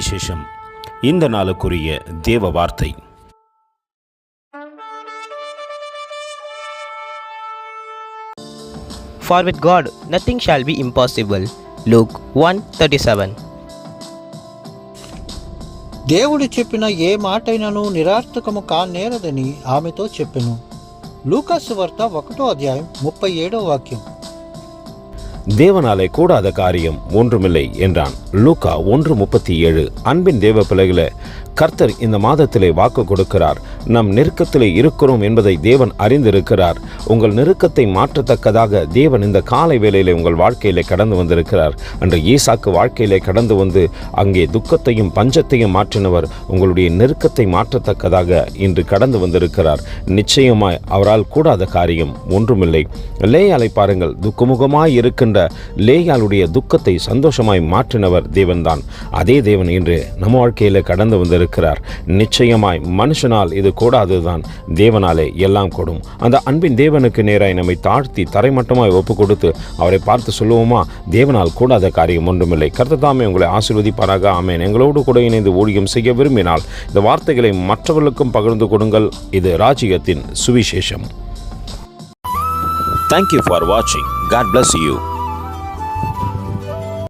சுவிசேஷம் இந்த நாளுக்குரிய தேவ வார்த்தை For with God nothing shall be impossible. Luke 1:37. దేవుడు చెప్పిన ఏ మాటైనను నిరార్థకము కానేరదని ఆమెతో చెప్పెను లూకాసు వార్త ఒకటో అధ్యాయం ముప్పై ఏడో వాక్యం தேவனாலே கூடாத காரியம் ஒன்றுமில்லை என்றான். லூக்கா ஒன்று முப்பத்தி ஏழு. அன்பின் தேவ பிள்ளைகளை கர்த்தர் இந்த மாதத்திலே வாக்கு கொடுக்கிறார். நம் நெருக்கத்திலே இருக்கிறோம் என்பதை தேவன் அறிந்திருக்கிறார். உங்கள் நெருக்கத்தை மாற்றத்தக்கதாக தேவன் இந்த காலை வேளையிலே உங்கள் வாழ்க்கையிலே கடந்து வந்திருக்கிறார். அன்று ஈசாக்கு வாழ்க்கையிலே கடந்து வந்து அங்கே துக்கத்தையும் பஞ்சத்தையும் மாற்றினவர் உங்களுடைய நெருக்கத்தை மாற்றத்தக்கதாக இன்று கடந்து வந்திருக்கிறார். நிச்சயமாய் அவரால் கூடாத காரியம் ஒன்றுமில்லை. லேயாலை பாருங்கள் துக்கமுகமாய் இருக்கின்ற லேயாளுடைய துக்கத்தை சந்தோஷமாய் மாற்றினவர் தேவன்தான். அதே தேவன் இன்று நம்ம வாழ்க்கையில் கடந்து வந்திருக்கிறார். நிச்சயமாய் மனுஷனால் இது கூடாதுதான். தேவனாலே எல்லாம் கூடும். அந்த அன்பின் தேவனுக்கு நேராய் நம்மை தாழ்த்தி தரைமட்டமாய் ஒப்பு கொடுத்து அவரை பார்த்து சொல்லுவோமா? தேவனால் கூடாத காரியம் ஒன்றுமில்லை. கர்த்ததாமே உங்களை ஆசிர்வதிப்பாராக. ஆமேன். எங்களோடு கூட இணைந்து ஊழியம் செய்ய விரும்பினால் இந்த வார்த்தைகளை மற்றவர்களுக்கும் பகிர்ந்து கொடுங்கள். இது ராஜ்யத்தின் சுவிசேஷம். தேங்க்யூ ஃபார் வாட்சிங் காட் பிளஸ் யூ.